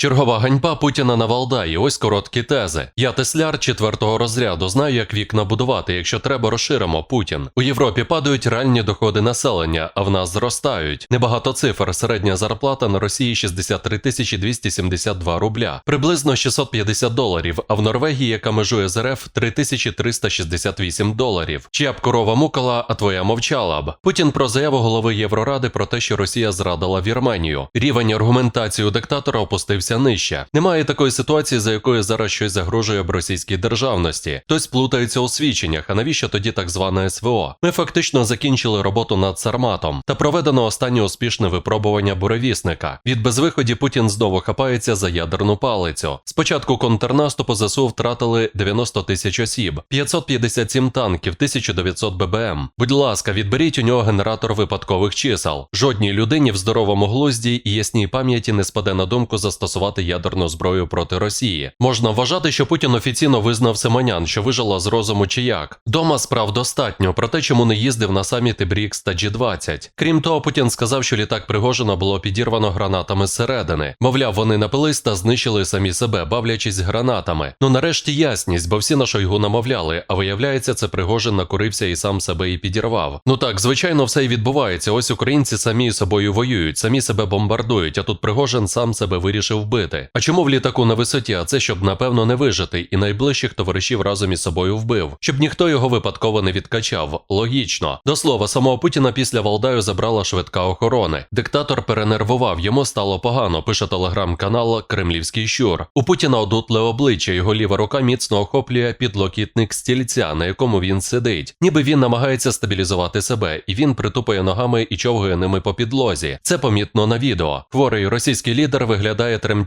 Чергова ганьба Путіна на Валдаї. Ось короткі тези. Я тесляр четвертого розряду. Знаю, як вікна будувати. Якщо треба, розширимо Путін. У Європі падають реальні доходи населення, а в нас зростають. Небагато цифр. Середня зарплата на Росії 63 тисячі 272 рубля, приблизно 650 доларів. А в Норвегії, яка межує з РФ, 3368 доларів. Чия б корова мукала, а твоя мовчала б. Путін про заяву голови Євроради про те, що Росія зрадила Вірменію. Рівень аргументації у диктатора опустився нижче. Немає такої ситуації, за якою зараз щось загрожує б російській державності. Хтось плутається у свідченнях. А навіщо тоді так зване СВО? Ми фактично закінчили роботу над Сарматом та проведено останнє успішне випробування буревісника. Від безвиході Путін знову хапається за ядерну палицю. Спочатку контрнаступу ЗСУ втратили 90 тисяч осіб, 557 танків, 1900 ББМ. Будь ласка, відберіть у нього генератор випадкових чисел. Жодній людині в здоровому глузді і ясній пам'яті не спаде на думку застосувати ядерну зброю проти Росії. Можна вважати, що Путін офіційно визнав Симонян, що вижила з розуму чи як. Дома справ достатньо, про те, чому не їздив на саміти Брікс та G20. Крім того, Путін сказав, що літак Пригожина було підірвано гранатами зсередини. Мовляв, вони напились та знищили самі себе, бавлячись гранатами. Ну нарешті ясність, бо всі на Шойгу намовляли, а виявляється, це Пригожин накурився і сам себе і підірвав. Ну так, звичайно, все і відбувається. Ось українці самі собою воюють, самі себе бомбардують, а тут Пригожин сам себе вирішив вбити. А чому в літаку на висоті? А це щоб, напевно, не вижити, і найближчих товаришів разом із собою вбив, щоб ніхто його випадково не відкачав. Логічно. До слова, самого Путіна після Валдаю забрала швидка охорони. Диктатор перенервував, йому стало погано. Пише телеграм-канал Кремлівський щур. У Путіна одутле обличчя, його ліва рука міцно охоплює підлокітник стільця, на якому він сидить. Ніби він намагається стабілізувати себе, і він притупує ногами і човгає ними по підлозі. Це помітно на відео. Хворий російський лідер виглядає тремтячим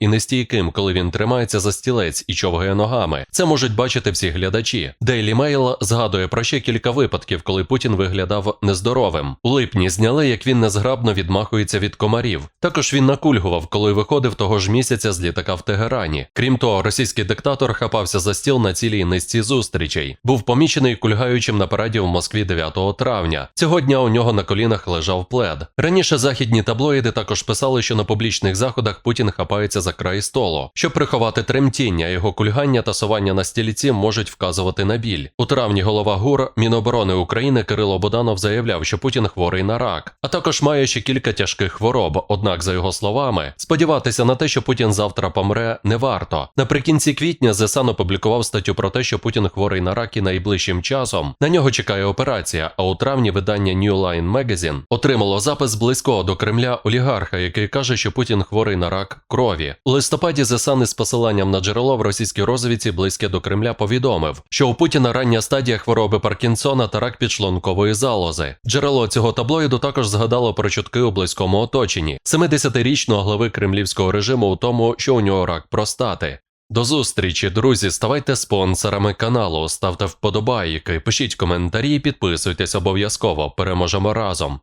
і нестійким, коли він тримається за стілець і човгає ногами. Це можуть бачити всі глядачі. Daily Mail згадує про ще кілька випадків, коли Путін виглядав нездоровим. У липні зняли, як він незграбно відмахується від комарів. Також він накульгував, коли виходив того ж місяця з літака в Тегерані. Крім того, російський диктатор хапався за стіл на цілій низці зустрічей. Був помічений кульгаючим на параді в Москві 9 травня. Цього дня у нього на колінах лежав плед. Раніше західні таблоїди також писали, що на публічних заходах Путін хапається за край столу. Щоб приховати тремтіння, його кульгання та совання на стільці можуть вказувати на біль. У травні голова ГУР Міноборони України Кирило Боданов заявляв, що Путін хворий на рак, а також має ще кілька тяжких хвороб. Однак, за його словами, сподіватися на те, що Путін завтра помре, не варто. Наприкінці квітня ЗСАН опублікував статтю про те, що Путін хворий на рак і найближчим часом на нього чекає операція. А у травні видання New Line Magazine отримало запис близького до Кремля олігарха, який каже, що Путін хворий на рак крові. У листопаді ЗСАН із посиланням на джерело в російській розвідці близьке до Кремля повідомив, що у Путіна рання стадія хвороби Паркінсона та рак підшлункової залози. Джерело цього таблоїду також згадало про чутки у близькому оточенні 70-річного глави кремлівського режиму у тому, що у нього рак простати. До зустрічі, друзі. Ставайте спонсорами каналу, ставте вподобайки, пишіть коментарі, підписуйтесь обов'язково. Переможемо разом.